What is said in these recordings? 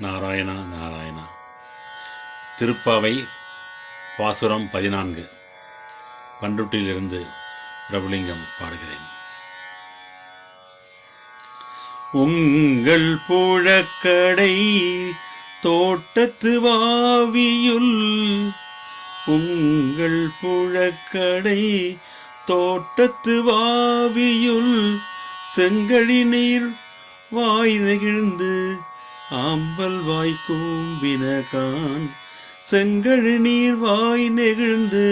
நாராயணா நாராயணா. திருப்பாவை பாசுரம் பதினான்கு. பண்ருட்டியிலிருந்து பிரபுலிங்கம் பாடுகிறேன். உங்கள் புழக்கடை தோட்டத்து வாவியுள் உங்கள் புழக்கடை தோட்டத்து வாவியுள் செங்கழி நீர் வாய் நெகிழ்ந்து ஆம்பல் வாய் கூம்பினகான் செங்கழி நீர் வாய் நெகிழ்ந்து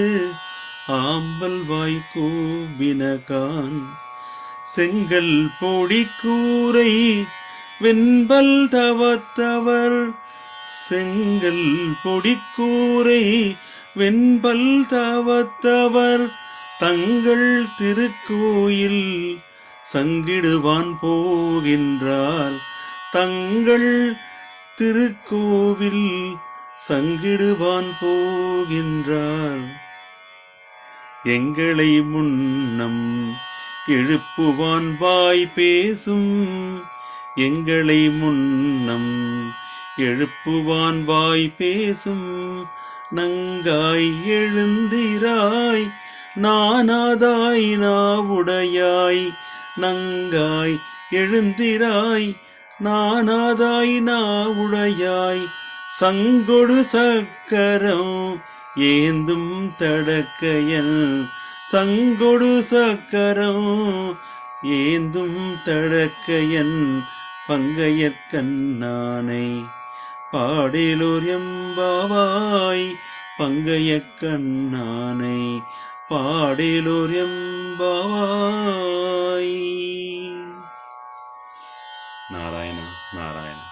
ஆம்பல் வாய் கூம்பினகான் செங்கல் பொடி கூரை வெண்பல் தவத்தவர் செங்கல் பொடிக்கூரை வெண்பல் தவத்தவர் தங்கள் திருக்கோயில் சங்கிடுவான் போகின்றார் தங்கள் திருக்கோவில் சங்கிடுவான் போகின்றார். எங்களை முன்னம் எழுப்புவான் வாய் பேசும். எங்களை முன்னம் எழுப்புவான் வாய் பேசும். நங்காய் எழுந்திராய் நானாதாய் நாவுடையாய் நங்காய் எழுந்திராய் நானாதாய் உடையாய் சங்கொடு சக்கரம் ஏந்தும் தடக்கையல். சங்கொடு சக்கரம் ஏந்தும் தடக்கையன் பங்கையக்கண்ணானை பாடேலூர் எம்பாவாய். பங்கையக்கண்ணானை பாடேலூர் எம்பாவாய். நாராயணா நாராயணா